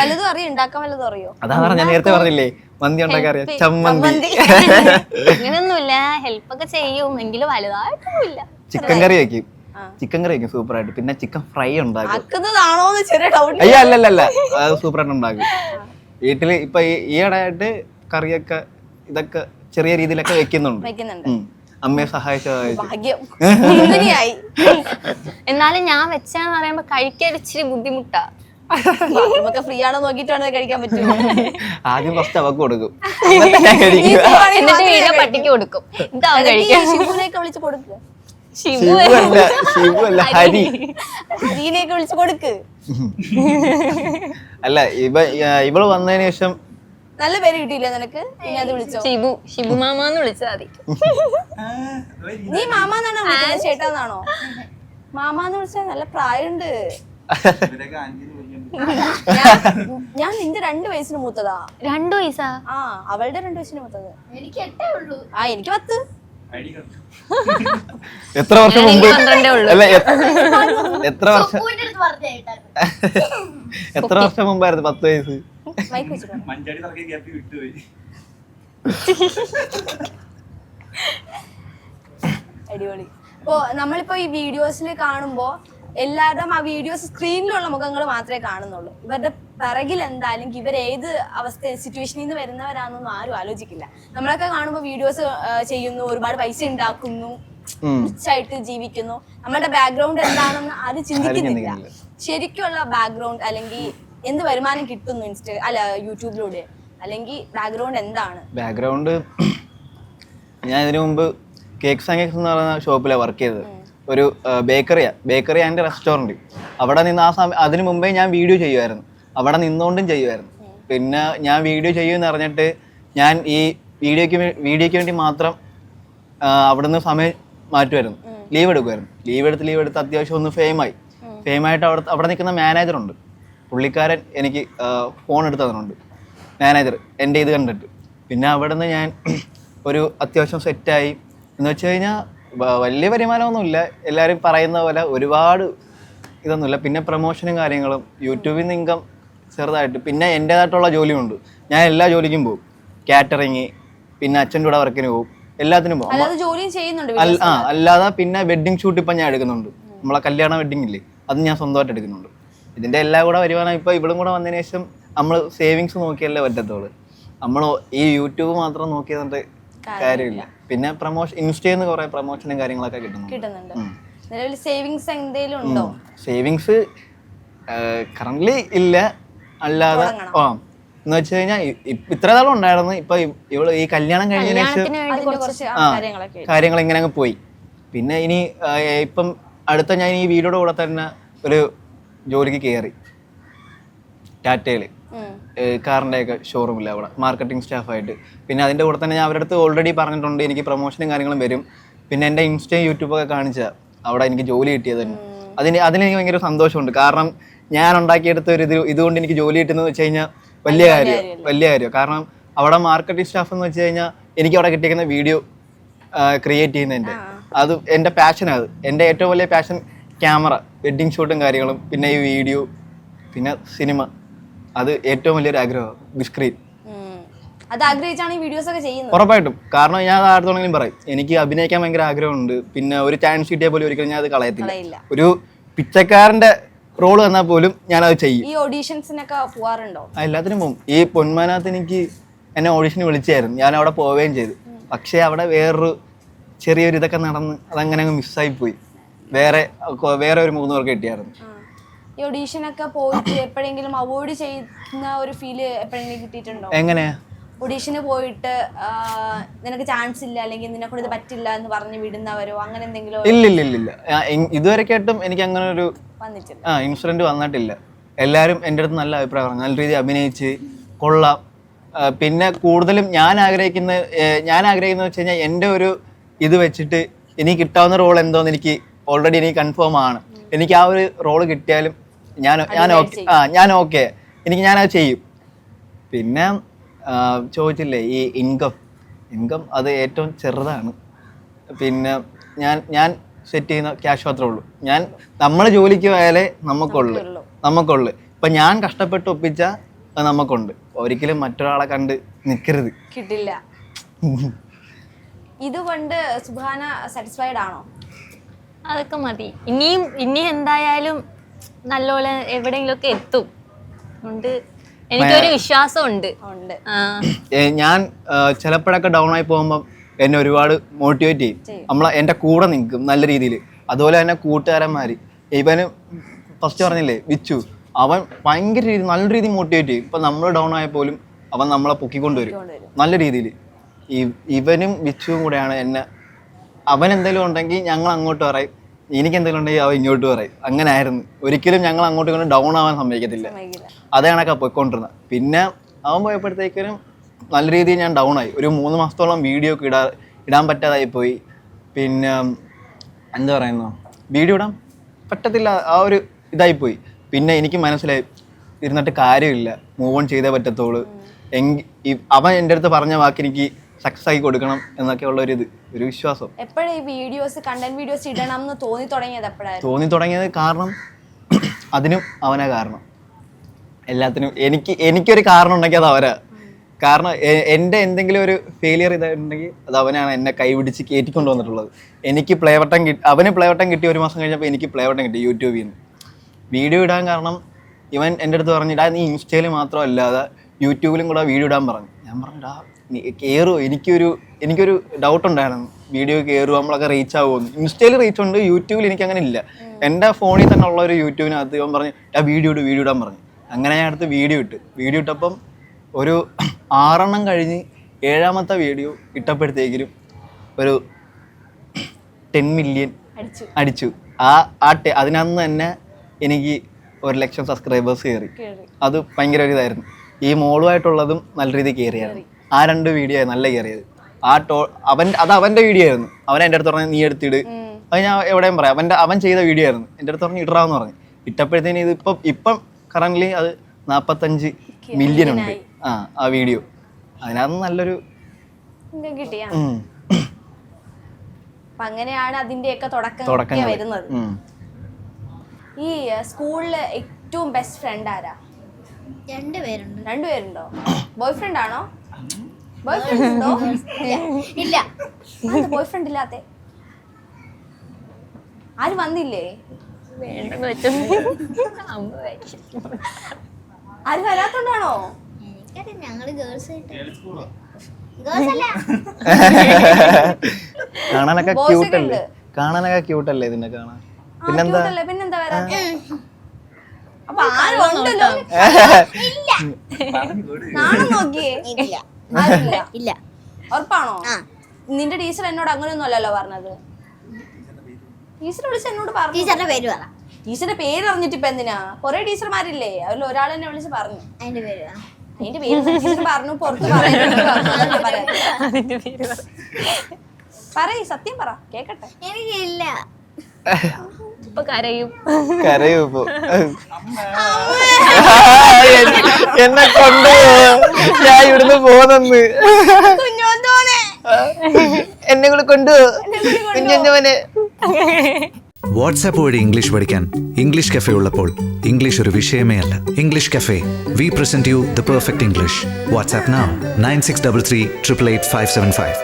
വല്ലതും അറിയോ? ഉണ്ടാക്കാൻ വല്ലതും അറിയോ? അതാ പറഞ്ഞ ഞാൻ നേരത്തെ പറഞ്ഞില്ലേ മന്തി ഉണ്ടാക്കാൻ അറിയാം? ചമ്മന്തി. അങ്ങനെയൊന്നുമില്ല ഹെൽപ്പ് ഒക്കെ ചെയ്യും. എങ്കിലും വലുതായിട്ടൊന്നുമില്ല. ചിക്കൻ കറി വെക്കും. ചിക്കൻ കറി വെക്കും സൂപ്പർ ആയിട്ട് പിന്നെ ചിക്കൻ ഫ്രൈ ഉണ്ടാക്കും. അയ്യോ അല്ല അല്ല സൂപ്പർ ആയിട്ട് ഉണ്ടാക്കും വീട്ടിൽ ഇപ്പൊ ഈ- ഈയിടെയായിട്ട് കറിയൊക്കെ ഇതൊക്കെ ചെറിയ രീതിയിലൊക്കെ വെക്കുന്നുണ്ട്. അമ്മയെ സഹായിച്ചതായി എന്നാലും ഞാൻ വെച്ചാന്ന് പറയുമ്പോ കഴിക്കാൻ ഇച്ചിരി ബുദ്ധിമുട്ടാ. നമുക്ക് ഫ്രീ ആണോ നോക്കിയിട്ട് വേണേ കഴിക്കാൻ പറ്റുമോ ആദ്യം ഫസ്റ്റ് അവക്ക് കൊടുക്കും. എന്നിട്ട് വീഡിയോ പട്ടിക്ക് കൊടുക്കും. ഇതാ കഴിക്കാൻ? ഷിബുനെയൊക്കെ വിളിച്ച് കൊടുക്ക്. ശിവു അല്ല ശിവു അല്ല ഹരി. ഹരീനെയൊക്കെ വിളിച്ച് കൊടുക്ക്. അല്ല ഇവ ഇവൾ വന്നതിന് ശേഷം നല്ല പേര് കിട്ടിയില്ല നിനക്ക്? പിന്നെ അത് വിളിച്ചോ. ഷിബു ഷിബു മാമാന്ന് വിളിച്ചാ മതി. നീ മാമാന്നാണോ വിളിക്കുന്നത്? ചേട്ടാന്നാണോ? മാമാന്ന് വിളിച്ചാൽ നല്ല പ്രായമുണ്ട്. ഞാൻ- നിന്റെ രണ്ട് വയസ്സിന് മൂത്തതാ. രണ്ടു വയസ്സാ? ആ അവളുടെ രണ്ട് വയസ്സിന് മൂത്തത്. എനിക്ക് എട്ടേ ഉള്ളൂ. ആ എനിക്ക് പത്ത്. എത്ര വർഷം മുമ്പ്? അല്ല എത്ര വർഷം? എത്ര വർഷം മുമ്പായിരുന്നു പത്ത് വയസ്സ്? അടിപൊളി. ഇപ്പോ നമ്മളിപ്പോ ഈ വീഡിയോസിൽ കാണുമ്പോ എല്ലാവരുടെയും ആ വീഡിയോസ് സ്ക്രീനിലുള്ള മുഖങ്ങൾ മാത്രമേ കാണുന്നുള്ളൂ. ഇവരുടെ പിറകിൽ എന്തായാലും ഇവർ ഏത് അവസ്ഥ സിറ്റുവേഷനിൽ നിന്ന് വരുന്നവരാണെന്നൊന്നും ആരും ആലോചിക്കില്ല. നമ്മളൊക്കെ കാണുമ്പോൾ വീഡിയോസ് ചെയ്യുന്നു ഒരുപാട് പൈസ ഉണ്ടാക്കുന്നു. റിച്ചായിട്ട് ജീവിക്കുന്നു. നമ്മളുടെ ബാക്ക്ഗ്രൗണ്ട് എന്താണെന്ന് ആരും ചിന്തിക്കുന്നില്ല. ശരിക്കുള്ള ബാക്ക്ഗ്രൗണ്ട് അല്ലെങ്കിൽ എന്ത് വരുമാനം കിട്ടുന്നു ഇൻസ്റ്റ അല്ല യൂട്യൂബിലൂടെ? അല്ലെങ്കിൽ ബാക്ക്ഗ്രൗണ്ട് എന്താണ്? ബാക്ക്ഗ്രൗണ്ട് ഞാൻ ഇതിനു മുമ്പ് കേക്ക് കേക്ക്സ് എന്ന് പറയുന്ന ഷോപ്പിലാണ് വർക്ക് ചെയ്തത്. ഒരു ബേക്കറിയാണ് ബേക്കറി ആൻഡ് റെസ്റ്റോറന്റ് അവിടെ നിന്ന് ആ സമയം അതിന് മുമ്പേ ഞാൻ വീഡിയോ ചെയ്യുമായിരുന്നു അവിടെ നിന്നുകൊണ്ടും ചെയ്യുമായിരുന്നു പിന്നെ ഞാൻ വീഡിയോ ചെയ്യുമെന്ന് അറിഞ്ഞിട്ട് ഞാൻ ഈ വീഡിയോയ്ക്ക് വീഡിയോക്ക് വീഡിയോയ്ക്ക് വേണ്ടി മാത്രം അവിടുന്ന് സമയം മാറ്റുമായിരുന്നു ലീവ് എടുക്കുമായിരുന്നു ലീവ് എടുത്ത് ലീവ് എടുത്ത് അത്യാവശ്യം ഒന്ന് ഫെയിമായി ഫെയിമായിട്ട് അവിടെ അവിടെ നിൽക്കുന്ന മാനേജറുണ്ട് പുള്ളിക്കാരൻ എനിക്ക് ഫോൺ എടുത്ത് തന്നിട്ടുണ്ട്. മാനേജർ എന്റെ ഇത് കണ്ടിട്ട്. പിന്നെ അവിടെ നിന്ന് ഞാൻ ഒരു അത്യാവശ്യം സെറ്റായി എന്ന് വെച്ച് കഴിഞ്ഞാൽ വലിയ വരുമാനമൊന്നുമില്ല. എല്ലാവരും പറയുന്ന പോലെ ഒരുപാട് ഇതൊന്നുമില്ല. പിന്നെ പ്രൊമോഷനും കാര്യങ്ങളും യൂട്യൂബിൽ നിന്ന് ഇൻകം ചെറുതായിട്ട്. പിന്നെ എന്റേതായിട്ടുള്ള ജോലിയുണ്ട്. ഞാൻ എല്ലാ ജോലിക്കും പോകും കാറ്ററിങ് പിന്നെ അച്ഛന്റെ കൂടെ വർക്കിന് പോകും എല്ലാത്തിനും പോകും ആ അല്ലാതെ പിന്നെ വെഡ്ഡിങ് ഷൂട്ട് ഇപ്പം ഞാൻ എടുക്കുന്നുണ്ട്. നമ്മളെ കല്യാണ വെഡ്ഡിങ് ഇല്ലേ? അത് ഞാൻ സ്വന്തമായിട്ട് എടുക്കുന്നുണ്ട്. ഇതിന്റെ എല്ലാം കൂടെ വരുമാനം ഇപ്പോൾ ഇവളും കൂടെ വന്നതിന് ശേഷം നമ്മൾ സേവിങ്സ് നോക്കിയല്ലേ പറ്റത്തുള്ളൂ. നമ്മൾ ഈ യൂട്യൂബ് മാത്രം നോക്കിയതുകൊണ്ട് കാര്യമില്ല. പിന്നെ പ്രൊമോഷൻ ഇൻസ്റ്റയിൽ നിന്ന് കുറെ പ്രൊമോഷനും കാര്യങ്ങളൊക്കെ കിട്ടുന്നുണ്ട്. കിട്ടുന്നുണ്ട്. നിലവിൽ സേവിങ്സ് എന്തെങ്കിലും ഉണ്ടോ സേവിങ്സ് കറന്റ് ഇല്ല. അല്ലാതെ ആ. എന്ന് വെച്ച് കഴിഞ്ഞാൽ ഇത്ര നാളും ഉണ്ടായിരുന്നു. ഇപ്പൊ ഇവൾ ഈ കല്യാണം കഴിഞ്ഞതിന് ശേഷം ആ കാര്യങ്ങൾ ഇങ്ങനെ അങ്ങ് പോയി. പിന്നെ ഇനി ഇപ്പം അടുത്ത ഞാൻ ഈ വീഡിയോയുടെ കൂടെ തന്നെ ഒരു ജോലിക്ക് കയറി ടാറ്റയിൽ ഉം. കാറിന്റെ ഒക്കെ ഷോറൂമിൽ അവിടെ മാർക്കറ്റിംഗ് സ്റ്റാഫായിട്ട് പിന്നെ അതിന്റെ കൂടെ തന്നെ ഞാൻ അവരുടെ അടുത്ത് ഓൾറെഡി പറഞ്ഞിട്ടുണ്ട് എനിക്ക് പ്രൊമോഷനും കാര്യങ്ങളും വരും. പിന്നെ എന്റെ ഇൻസ്റ്റയും യൂട്യൂബൊക്കെ കാണിച്ച അവിടെ എനിക്ക് ജോലി കിട്ടിയത്. തന്നെ അതിന് അതിന് എനിക്ക് ഭയങ്കര സന്തോഷമുണ്ട്. കാരണം ഞാൻ ഉണ്ടാക്കിയെടുത്ത ഒരു ഇത് ഇതുകൊണ്ട് എനിക്ക് ജോലി കിട്ടുന്നത് വെച്ച് കഴിഞ്ഞാൽ വലിയ കാര്യം വലിയ കാര്യം. കാരണം അവിടെ മാർക്കറ്റിംഗ് സ്റ്റാഫ് എന്ന് വെച്ച് കഴിഞ്ഞാൽ എനിക്ക് അവിടെ കിട്ടിയിരിക്കുന്ന വീഡിയോ ക്രിയേറ്റ് ചെയ്യുന്നതിന്റെ അത് എന്റെ പാഷനാണ് അത്. എന്റെ ഏറ്റവും വലിയ പാഷൻ ക്യാമറ വെഡ്ഡിങ് ഷൂട്ടും കാര്യങ്ങളും പിന്നെ ഈ വീഡിയോ പിന്നെ സിനിമ അത് ഏറ്റവും വലിയൊരു ആഗ്രഹം ബിഗ് സ്ക്രീൻ ഉം. അത് ആഗ്രഹിച്ചാണ് ഈ വീഡിയോസ് ഒക്കെ ചെയ്യുന്നത്. ഉറപ്പായിട്ടും. കാരണം ഞാൻ ആർത്തോണെങ്കിലും പറയും എനിക്ക് അഭിനയിക്കാൻ ഭയങ്കര ആഗ്രഹമുണ്ട്. പിന്നെ ഒരു ചാൻസ് കിട്ടിയാൽ പോലും ഒരിക്കലും ഞാൻ അത് കളയത്തില്ല. ഒരു പിച്ചക്കാരന്റെ റോൾ തന്നാൽ പോലും ഞാൻ അത് ചെയ്യും. ഈ ഓഡീഷൻസിനൊക്കെ പോവാറുണ്ടോ? എല്ലാത്തിനും പോകും ഈ പൊന്മാനത്ത് എനിക്ക് എന്നെ ഓഡീഷന് വിളിച്ചായിരുന്നു. ഞാൻ അവിടെ പോവുകയും ചെയ്തു. പക്ഷേ അവിടെ വേറൊരു ചെറിയൊരു ഇതൊക്കെ നടന്ന് അതങ്ങനെ അങ്ങ് മിസ്സായി പോയി. വേറെ വേറെ ഒരു മൂന്ന് പേർക്ക് കിട്ടിയായിരുന്നു. ഈ ഓഡീഷനൊക്കെ പോയിട്ട് എപ്പോഴെങ്കിലും അവോയ്ഡ് ചെയ്യുന്ന ഒരു ഫീൽ എപ്പോഴെങ്കിലും കിട്ടിയിട്ടുണ്ടോ? എങ്ങനെയാ ഓഡീഷന് പോയിട്ട് നിനക്ക് ചാൻസ് ഇല്ല അല്ലെങ്കിൽ നിന്നെ കൊണ്ട് ഇത് പറ്റില്ല എന്ന് പറഞ്ഞ് വിടുന്നവരോ അങ്ങനെ എന്തെങ്കിലും ഇല്ല ഇല്ല ഇല്ല ഇല്ല. ഇതുവരെ കേട്ടും എനിക്ക് അങ്ങനെ ഒരു ആ ഇൻസിഡന്റ് വന്നിട്ടില്ല. എല്ലാവരും എന്റെ അടുത്ത് നല്ല അഭിപ്രായം പറഞ്ഞു. നല്ല രീതിയിൽ അഭിനയിച്ച് കൊള്ളാം. പിന്നെ കൂടുതലും ഞാൻ ആഗ്രഹിക്കുന്ന ഞാൻ ആഗ്രഹിക്കുന്നത് വെച്ച് കഴിഞ്ഞാൽ എന്റെ ഒരു ഇത് വെച്ചിട്ട് ഇനി കിട്ടാവുന്ന റോൾ എന്തോന്ന് എനിക്ക് ഓൾറെഡി ഇനി കൺഫേം ആണ്. എനിക്ക് ആ ഒരു റോൾ കിട്ടിയാലും ഞാൻ ഞാൻ ഓക്കെ ആ ഞാൻ ഓക്കെ. എനിക്ക് ഞാനത് ചെയ്യും. പിന്നെ ആ, ചോദിച്ചില്ലേ ഈ ഇൻകം ഇൻകം അത് ഏറ്റവും ചെറുതാണ്. പിന്നെ ഞാൻ ഞാൻ സെറ്റ് ചെയ്യുന്ന ക്യാഷ് മാത്രമേ ഉള്ളൂ. ഞാൻ നമ്മൾ ജോലിക്ക് പോയാലേ നമുക്കുള്ളു. നമുക്കുള്ളു. ഇപ്പം ഞാൻ കഷ്ടപ്പെട്ട് ഒപ്പിച്ച അത് നമുക്കുണ്ട്. ഒരിക്കലും മറ്റൊരാളെ കണ്ട് നിൽക്കരുത് കിട്ടില്ല. ഇതുകൊണ്ട് സുബാന സാറ്റിസ്ഫൈഡ് ആണോ? അതൊക്കെ മതി. ഇനിയും ഇനി എന്തായാലും നല്ലോണം എവിടെയെങ്കിലുമൊക്കെ എത്തും. അതുകൊണ്ട് എനിക്കൊരു വിശ്വാസം ഉണ്ട്. ഞാൻ ചിലപ്പോഴൊക്കെ ഡൗൺ ആയി പോകുമ്പോൾ എന്നെ ഒരുപാട് മോട്ടിവേറ്റ് ചെയ്യും. നമ്മളെ എന്റെ കൂടെ നിൽക്കും നല്ല രീതിയിൽ അതുപോലെ തന്നെ കൂട്ടുകാരന്മാർ ഇവന് ഫസ്റ്റ് പറഞ്ഞില്ലേ വിച്ചു. അവൻ ഭയങ്കര രീതി നല്ല രീതിയിൽ മോട്ടിവേറ്റ് ചെയ്യും. ഇപ്പം നമ്മൾ ഡൗൺ ആയ പോലും അവൻ നമ്മളെ പൊക്കിക്കൊണ്ടുവരും. കൊണ്ടുവരും. നല്ല രീതിയിൽ ഇവനും വിച്ചുവും കൂടെയാണ് എന്നെ അവൻ എന്തെങ്കിലും ഉണ്ടെങ്കിൽ ഞങ്ങൾ അങ്ങോട്ട് പറയും. എനിക്ക് എന്തെങ്കിലും ഉണ്ടെങ്കിൽ അവ ഇങ്ങോട്ട് പറയും. അങ്ങനെ ആയിരുന്നു ഒരിക്കലും ഞങ്ങൾ അങ്ങോട്ട് ഇങ്ങോട്ടും ഡൗൺ ആവാൻ സമ്മതിക്കത്തില്ല. അതേ കണക്കാ പോയിക്കൊണ്ടിരുന്നത് പിന്നെ അവൻ പോയപ്പോഴത്തേക്കിനും നല്ല രീതിയിൽ ഞാൻ ഡൗൺ ആയി. ഒരു മൂന്ന് മാസത്തോളം വീഡിയോ ഒക്കെ ഇടാ ഇടാൻ പറ്റാതായി പോയി. പിന്നെ എന്താ പറയുന്നു? വീഡിയോ ഇടാൻ പറ്റത്തില്ല. ആ ഒരു ഇതായി പോയി. പിന്നെ എനിക്ക് മനസ്സിലായി ഇരുന്നിട്ട് കാര്യമില്ല. മൂവ് ഓൺ ചെയ്തേ പറ്റത്തുള്ളൂ. എങ്കിൽ അവൻ എന്റെ അടുത്ത് പറഞ്ഞ വാക്ക് എനിക്ക് സക്സസ് ആയി കൊടുക്കണം എന്നൊക്കെ ഉള്ള ഒരു ഇത് ഒരു വിശ്വാസം. എപ്പോഴാ ഈ വീഡിയോസ് കണ്ടന്റ് വീഡിയോസ് ഇടണം എന്ന് തോന്നി തുടങ്ങിയത് എപ്പോഴായിരുന്നു? തോന്നി തുടങ്ങിയത് കാരണം അതിനും അവനാ കാരണം. എല്ലാത്തിനും എനിക്ക് എനിക്കൊരു കാരണം ഉണ്ടെങ്കിൽ അത് അവരാ. കാരണം എന്റെ എന്തെങ്കിലും ഒരു ഫെയിലിയർ ഇതായിട്ടുണ്ടെങ്കിൽ അത് അവനാണ് എന്നെ കൈപിടിച്ച് കയറ്റിക്കൊണ്ട് വന്നിട്ടുള്ളത്. എനിക്ക് പ്ലേവട്ടം കിട്ടി അവന് പ്ലേവട്ടം കിട്ടിയ കിട്ടി ഒരു മാസം കഴിഞ്ഞപ്പോൾ എനിക്ക് പ്ലേവട്ടം കിട്ടി യൂട്യൂബിൽ നിന്ന്. വീഡിയോ ഇടാൻ കാരണം ഇവൻ എന്റെ അടുത്ത് പറഞ്ഞിട്ടാ നീ ഇൻസ്റ്റയിൽ മാത്രമല്ലാതെ യൂട്യൂബിലും കൂടെ വീഡിയോ ഇടാൻ പറഞ്ഞു. ഞാൻ പറഞ്ഞാ കയറുമോ എനിക്കൊരു എനിക്കൊരു ഡൗട്ട് ഉണ്ടായിരുന്നു. വീഡിയോ കയറുമോ നമ്മളൊക്കെ റീച്ച് ആവുമെന്ന്. ഇൻസ്റ്റയിൽ റീച്ച് ഉണ്ട് യൂട്യൂബിൽ എനിക്ക് അങ്ങനെ ഇല്ല. എന്റെ ഫോണിൽ തന്നെ ഉള്ള ഒരു യൂട്യൂബിനകത്ത് ഇവൻ പറഞ്ഞു ആ വീഡിയോ ഇട്ട് വീഡിയോ ഇടാൻ പറഞ്ഞു. അങ്ങനെ ഞാൻ അടുത്ത് വീഡിയോ ഇട്ട്. വീഡിയോ ഇട്ടപ്പം ഒരു ആറെണ്ണം കഴിഞ്ഞ് ഏഴാമത്തെ വീഡിയോ ഇട്ടപ്പോഴത്തേക്കിലും ഒരു ടെൻ മില്യൺ അടിച്ചു. ആ ആ ടെ- അതിനന്ന് തന്നെ എനിക്ക് ഒരു ലക്ഷം സബ്സ്ക്രൈബേഴ്സ് കയറി അത് ഭയങ്കര ഒരു ഇതായിരുന്നു. ഈ മോളുമായിട്ടുള്ളതും നല്ല രീതിയിൽ കയറിയായിരുന്നു. ആ രണ്ട് വീഡിയോ നല്ല കയറിയത്. ആ ടോ അവൻ അത് അവന്റെ വീഡിയോ ആയിരുന്നു. അവൻ എന്റെ അടുത്ത് പറഞ്ഞു നീ എടുത്തിട്. അത് ഞാൻ എവിടെയും പറയാം. അവന്റെ അവൻ ചെയ്ത വീഡിയോ ആയിരുന്നു. എന്റെ അടുത്ത് പറഞ്ഞു ഇടാന്ന് പറഞ്ഞു. ഇട്ടപ്പോഴത്തേന് ഇത് ഇപ്പം ഇപ്പം അത് നാൽപ്പത്തഞ്ച് മില്യൺ ഉണ്ട്. ആ ആ വീഡിയോ അതിനകത്ത് നല്ലൊരു കിട്ടിയാ? അങ്ങനെയാണ് അതിന്റെയൊക്കെ തുടക്കം വരുന്നത്. ഈ സ്കൂളിൽ ഏറ്റവും ബെസ്റ്റ് ഫ്രണ്ട് ആരാ? രണ്ടുപേരുണ്ട്. രണ്ടുപേരുണ്ടോ? ബോയ് ഫ്രണ്ട് ആണോ? ബോയ് ഫ്രണ്ട് ഉണ്ടോ? ഇല്ല ബോയ് ഫ്രണ്ട് ഇല്ലാത്തെ? ആര് വന്നില്ലേ. വരാത്തോണ്ടാണോ? ഞങ്ങൾ ഗേൾസ് ഗേൾസ് അല്ല. കാണാനൊക്കെ ക്യൂട്ടല്ലേ കാണാനൊക്കെ ക്യൂട്ടല്ലേ ഇതിനെ കാണാൻ? പിന്നെന്താ? പിന്നെന്താ വരാ അപ്പൊ ആരും ഉണ്ടല്ലോ? നാണം നോക്കിയേ. ഇല്ല. ആരുമില്ല? ഇല്ല. ഉറപ്പാണോ? ആ. നിന്റെ ടീച്ചർ എന്നോട് അങ്ങനെയൊന്നും അല്ലല്ലോ പറഞ്ഞത്. ടീച്ചർ വിളിച്ച് എന്നോട് പറഞ്ഞു. ടീച്ചറിന്റെ പേര് പറ. ടീച്ചറിന്റെ പേര് അറിഞ്ഞിട്ട് ഇപ്പൊ എന്തിനാ? കൊറേ ടീച്ചർമാരില്ലേ? അതിൽ ഒരാൾ എന്നെ വിളിച്ച് പറഞ്ഞു. അതിന്റെ പേര് പറ. അതിന്റെ പേര് ടീച്ചർ പറഞ്ഞു പുറത്ത് പറയാൻ പറയാം അതിന്റെ പേര് പറ. പറയ് സത്യം പറ. കേക്കട്ടെ. എനിക്കില്ല. ഇപ്പൊ കരയും. കരയൂ ഇപ്പൊ. എന്നെ കൊണ്ട്. ഞാൻ ഇവിടുന്ന് പോന്നെന്ന്. എന്നെ കൂടെ കൊണ്ടുപോ കുഞ്ഞോനെ വാട്സാപ്പ് വഴി ഇംഗ്ലീഷ് പഠിക്കാൻ ഇംഗ്ലീഷ് കഫേ ഉള്ളപ്പോൾ ഇംഗ്ലീഷ് ഒരു വിഷയമേ അല്ല. English cafe. We present you the perfect English WhatsApp nine six double three triple eight five seven five